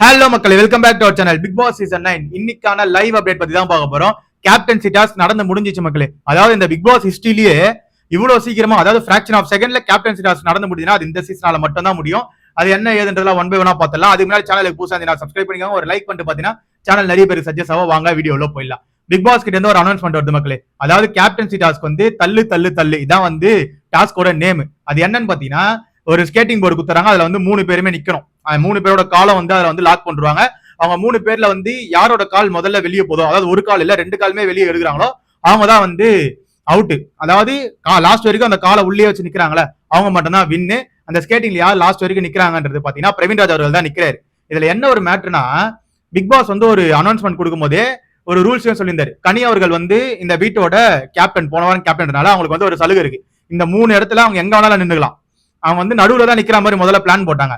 Hello மக்களே welcome back to our channel Bigg Boss season nine இன்னைக்கான live update பத்தி தான் பார்க்க போறோம். கேப்டன்சி சிட்டாஸ் நடந்து முடிஞ்சிச்சு மக்களே. அதாவது இந்த பிக் பாஸ் ஹிஸ்டரியிலேயே இவ்வளவு சீக்கிரமா அதாவது ஃபிராக்ஷன் ஆஃப் செகண்ட்ல கேப்டன்சி சிட்டாஸ் நடந்து முடியுதுன்னா அது இந்த சீசனால மட்டும் தான் முடியும். அது என்ன ஏதுன்றதெல்லாம் ஒன் பை ஒன்னா பார்த்தலாம் அதுக்கு முன்னாடி சேனலுக்கு புதுசாக நான் சப்ஸ்கிரைப் பண்ணிக்கோங்க. ஒரு லைக் பண்ணிட்டு பாத்தீங்கன்னா சேனல் நிறைய பேருக்கு சஜஸ்ட் ஆகும். வாங்க வீடியோல போயிடலாம். பிக் பாஸ் கிட்ட இருந்து ஒரு அனௌன்ஸ்மெண்ட் வருது மக்களே. அதாவது கேப்டன்சி டாஸ்க் வந்து தள்ளு தள்ளு தள்ளு. இதான் வந்து டாஸ்கோட நேம் அது என்னன்னு பாத்தீங்கன்னா ஒரு ஸ்கேட்டிங் போர்டு குத்துறாங்க. அதுல வந்து மூணு பேருமே நிக்கணும். மூணு பேரோட காலம் வந்து அதை வந்து லாக் பண்ணுவாங்க அவங்க மூணு பேர்ல வந்து யாரோட கால் முதல்ல வெளியே போதும்? அதாவது ஒரு கால் இல்ல ரெண்டு காலுமே வெளியே எடுக்கிறாங்களோ அவங்க தான் வந்து அவுட்டு அதாவது லாஸ்ட் வரைக்கும் அந்த காலை உள்ளே வச்சு நிக்கிறாங்களே அவங்க மட்டும் தான் வின்னு அந்த ஸ்கேட்டிங்ல யார் லாஸ்ட் வரைக்கும் நிக்கிறாங்கன்றது பாத்தீங்கன்னா பிரவீன் ராஜ் அவர்கள் தான் நிக்கிறாரு. இதுல என்ன ஒரு மேட்ருனா பிக் பாஸ் வந்து ஒரு அனௌன்ஸ்மெண்ட் கொடுக்கும்போதே ஒரு ரூல்ஸ் சொல்லியிருந்தாரு. கனி அவர்கள் வந்து இந்த வீட்டோட கேப்டன் போன வாரம் கேப்டன்றனால அவங்களுக்கு வந்து ஒரு சலுகை இருக்கு. இந்த மூணு இடத்துல அவங்க எங்க வேணாலும் நின்றுக்கலாம் அவங்க வந்து நடுவுல தான் நிக்கிற மாதிரி முதல்ல பிளான் போட்டாங்க.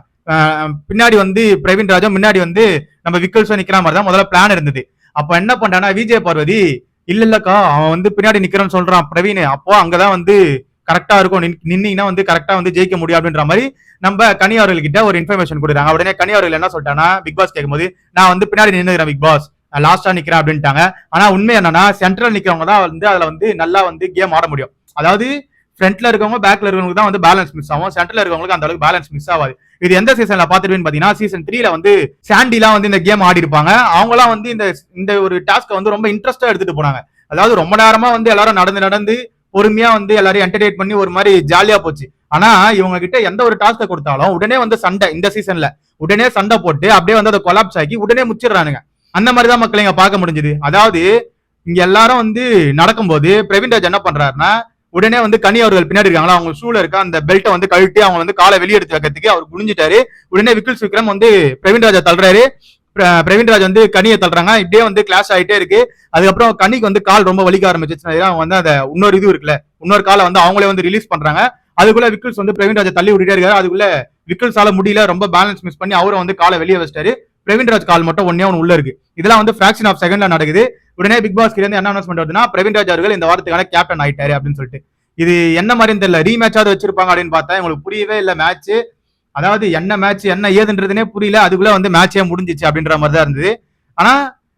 பின்னாடி வந்து பிரவீன் ராஜா முன்னாடி வந்து நம்ம விக்கல்ஸும் நிக்கிற மாதிரி தான் முதல்ல பிளான் இருந்தது. அப்ப என்ன பண்றானா விஜய பார்வதி இல்ல இல்லக்கா அவன் வந்து பின்னாடி நிக்கிறேன்னு சொல்றான் பிரவீன். அப்போ அங்கதான் வந்து கரெக்டா இருக்கும். நின்- நின்னீங்கன்னா வந்து கரெக்டா வந்து ஜெயிக்க முடியும் அப்படின்ற மாதிரி நம்ம கனி கிட்ட ஒரு இன்ஃபர்மேஷன் கொடுக்குறாங்க உடனே கனி என்ன சொல்லிட்டானா பிக் பாஸ் கேட்கும்போது நான் வந்து பின்னாடி நின்னுக்கிறேன் பிக் பாஸ் லாஸ்டா நிக்கிறேன் அப்படின்ட்டாங்க. ஆனா உண்மை என்னன்னா சென்ட்ரல் நிக்கிறவங்க தான் வந்து அதுல வந்து நல்லா வந்து கேம் ஆட முடியும். அதாவது ஃப்ரண்ட்ல இருக்கவங்க பேக்ல இருக்கவங்களுக்கு தான் வந்து பேலன்ஸ் மிஸ் ஆகும். சென்ட்ரல் இருக்கவங்களுக்கு அந்த அளவுக்கு பேலன்ஸ் மிஸ் ஆகாது. இது எந்த சீசன்ல பாத்துருவேன்னு பாத்தீங்கன்னா சீசன் த்ரீல வந்து சாண்டிலாம் வந்து இந்த கேம் ஆடி இருப்பாங்க அவங்கலாம் வந்து இந்த இந்த ஒரு டாஸ்க்கை வந்து ரொம்ப இன்ட்ரெஸ்டா எடுத்துட்டு போனாங்க. அதாவது ரொம்ப நேரமா வந்து எல்லாரும் நடந்து நடந்து பொறுமையா வந்து எல்லாரையும் என்டர்டெயின் பண்ணி ஒரு மாதிரி ஜாலியா போச்சு. ஆனா இவங்க கிட்ட எந்த ஒரு டாஸ்க்கை கொடுத்தாலும் உடனே வந்து சண்டை இந்த சீசன்ல உடனே சண்டை போட்டு அப்படியே வந்து அதை கொலாப்ஸ் ஆக்கி உடனே முச்சிடுறானுங்க. அந்த மாதிரி தான் மக்களை இங்க பார்க்க முடிஞ்சது. அதாவது இங்க எல்லாரும் வந்து நடக்கும்போது பிரவீன் ராஜ் என்ன பண்றாருன்னா உடனே வந்து கனி அவர்கள் பின்னாடி இருக்காங்களா? அவங்க ஷூல இருக்க அந்த பெல்ட்டை வந்து கழட்டி அவங்க வந்து காலை வெளியே எடுத்து வைக்கிறதுக்கு அவர் குனிஞ்சிட்டாரு. உடனே விக்கில் விக்ரம் வந்து பிரவீன் ராஜா தள்ளுறாரு. பிர- பிரவீன் ராஜ் வந்து கனியை தள்ளுறாங்க. இப்படியே வந்து கிளாஸ் ஆயிட்டே இருக்கு. அதுக்கப்புறம் கனிக்கு வந்து கால் ரொம்ப வலிக்க ஆரம்பிச்சிச்சு அவங்க வந்து அந்த இன்னொரு இது இருக்குல்ல இன்னொரு காலை வந்து அவங்களே வந்து ரிலீஸ் பண்றாங்க. அதுக்குள்ள விக்கில்ஸ் வந்து பிரவீன் ராஜா தள்ளி விட்டுட்டே இருக்காரு. அதுக்குள்ள விக்கில்ஸால முடியல ரொம்ப பேலன்ஸ் மிஸ் பண்ணி அவரை வந்து காலை வெளியே வச்சிட்டாரு. பிரவீன் ராஜ் கால் மட்டும் ஒன்னே ஒன்று உள்ள இருக்கு. இதெல்லாம் வந்து ஃபிராக்ஷன் ஆஃப் செகண்ட்ல நடக்குது. உடனே பிக் பாஸ்க்கு இருந்து என்ன அனௌன்ஸ்மெண்ட் வருதுன்னா பிரவீன் ராஜ் அவர்கள் இந்த வாரத்துக்கான கேப்டன் ஆயிட்டாரு அப்படின்னு சொல்லிட்டு. இது என்ன மாதிரின்னு தெரியல. ரீமேட்சாவது வச்சிருப்பாங்க அப்படின்னு பார்த்தா உங்களுக்கு புரியவே இல்லை மேட்ச் அதாவது என்ன மேட்ச் என்ன ஏதுன்றதுனே புரியல. அதுக்குள்ள வந்து மேட்சே முடிஞ்சிச்சு அப்படின்ற மாதிரி தான் இருந்தது. ஆனா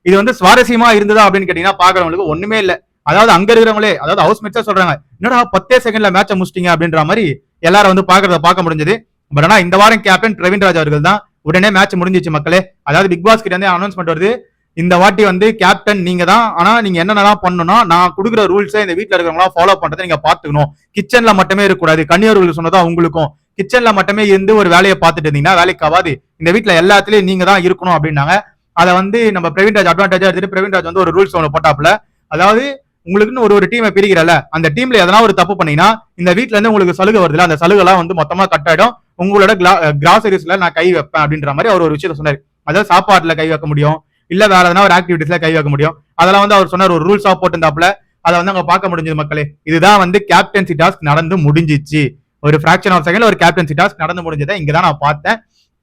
இது வந்து சுவாரஸ்யமா இருந்ததா அப்படின்னு கேட்டீங்கன்னா பாக்குறவங்களுக்கு ஒண்ணுமே இல்ல. அதாவது அங்க இருக்கிறவங்களே அதாவது ஹவுஸ் மேட்சா சொல்றாங்க என்னடா பத்தே செகண்ட்ல மேட்சை முடிச்சிட்டீங்க அப்படின்ற மாதிரி எல்லாரும் வந்து பாக்குறத பார்க்க முடிஞ்சது. பட் ஆனா இந்த வாரம் கேப்டன் பிரவீன் ராஜ் அவர்கள் தான் உடனே மேட்ச் முடிஞ்சிச்சு மக்களே. அதாவது பிக் பாஸ் கிட்ட இருந்து அனௌன்ஸ்மெண்ட் வருது. இந்த வாட்டி வந்து கேப்டன் நீங்க தான் ஆனா நீங்க என்னென்னலாம் பண்ணணும்னா நான் கொடுக்குற ரூல்ஸை இந்த வீட்டில் இருக்கிறவங்களாம் ஃபாலோ பண்றதை நீங்க பாத்துக்கணும் கிச்சன்ல மட்டுமே இருக்கக்கூடாது. கன்னியர்கள் சொன்னதா உங்களுக்கும். கிச்சன்ல மட்டுமே இருந்து ஒரு வேலையை பார்த்துட்டு இருந்தீங்கன்னா வேலைக்கு ஆகாது. இந்த வீட்டில் எல்லாத்துலயும் நீங்க தான் இருக்கணும் அப்படின்னாங்க. அதை வந்து நம்ம பிரவீன் ராஜ் அட்வான்டேஜா எடுத்துட்டு பிரவீன் ராஜ் வந்து ஒரு ரூல்ஸ் ஒன்று போட்டாப்ல அதாவது உங்களுக்குன்னு ஒரு ஒரு டீமை பிரிக்கிறல அந்த டீம்ல எதனா ஒரு தப்பு பண்ணீங்கன்னா இந்த வீட்டுல இருந்து உங்களுக்கு சலுகை வருதுல அந்த சலுகைலாம் வந்து மொத்தமா கட் ஆயிடும். உங்களோட கிராசரிஸ்ல நான் கை வைப்பேன் அப்படின்ற மாதிரி அவர் ஒரு விஷயத்த சொன்னாரு. அதாவது சாப்பாட்டுல கை வைக்க முடியும். இல்ல வேற எதனா ஒரு ஆக்டிவிட்டிஸ்ல கை வைக்க முடியும். அதெல்லாம் வந்து அவர் சொன்னார் ஒரு ரூல்ஸா போட்டிருந்தாப்புல. அதை வந்து அங்க பார்க்க முடிஞ்சது மக்களே. இதுதான் வந்து கேப்டன்சி டாஸ்க் நடந்து முடிஞ்சிச்சு. ஒரு ஃபிராக்ஷன் ஆஃப் செகண்ட்ல ஒரு கேப்டன்சி டாஸ்க் நடந்து முடிஞ்சதை இங்க தான் நான் பார்த்தேன்.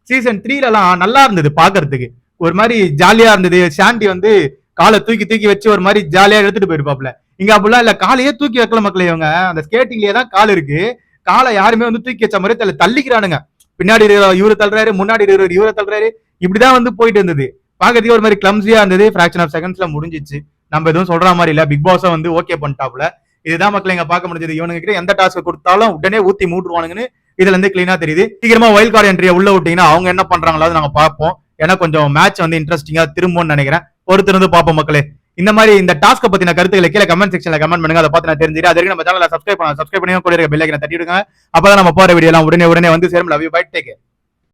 சீசன் த்ரீலலாம் நல்லா இருந்தது பாக்குறதுக்கு ஒரு மாதிரி ஜாலியா இருந்தது. சாண்டி வந்து காலை தூக்கி தூக்கி வச்சு ஒரு மாதிரி ஜாலியா எடுத்துட்டு போயிருப்பாப்ல இங்க அப்படிலாம் இல்ல. காலையே தூக்கி வைக்கல மக்களே இவங்க. அந்த ஸ்கேட்டிங்லயே தான் கால் இருக்கு. காலை யாருமே வந்து தூக்கி வச்ச மாதிரி தள்ள தள்ளிக்கிறானுங்க. பின்னாடி இருக்கிற இவரு தள்ளுறாரு முன்னாடி இருக்கிற இவரை தள்ளுறாரு. இப்படிதான் வந்து போயிட்டு இருந்தது. பாக்கிறதுக்கு ஒரு மாதிரி கிளம்ஸியா இருந்தது. ஃபிராக்ஷன் ஆஃப் செகண்ட்ஸ்ல முடிஞ்சிச்சு. நம்ம எதுவும் சொல்ற மாதிரி இல்ல. பிக் பாஸ வந்து ஓகே பண்ணிட்டாப்ல இதுதான் மக்கள் இங்க பார்க்க முடிஞ்சது. இவனுங்க கிட்ட எந்த டாஸ்க் கொடுத்தாலும் உடனே ஊத்தி மூட்டுருவானுங்கன்னு இதுல இருந்து கிளீனா தெரியுது. சீக்கிரமா வைல்ட் கார்டு என்ட்ரியை உள்ள விட்டீங்கன்னா அவங்க என்ன பண்றாங்களாவது நாங்க பார்ப்போம். ஏன்னா கொஞ்சம் மேட்ச் வந்து இன்ட்ரெஸ்டிங்கா திரும்பும்னு நினைக்கிறேன். பொறுத்திருந்து பார்ப்போம் மக்களே. இந்த மாதிரி இந்த டாஸ்க் பத்தின கருத்துக்களை கீழே கமெண்ட் செக்ஷன்ல கமெண்ட் பண்ணுங்க. அதை பார்த்து நான் தெரிஞ்சுட்டு அது வரைக்கும் நம்ம சேனலை சப்ஸ்கிரைப் பண்ணலாம் சப்ஸ்கிரைப் பண்ணி கூட இருக்க பெல்லைக்கனை தட்டி விடுங்க அப்பதான் நம்ம போற வீடியோ எல்லாம் உடனே உடனே வந்து சேரும். Love you bye take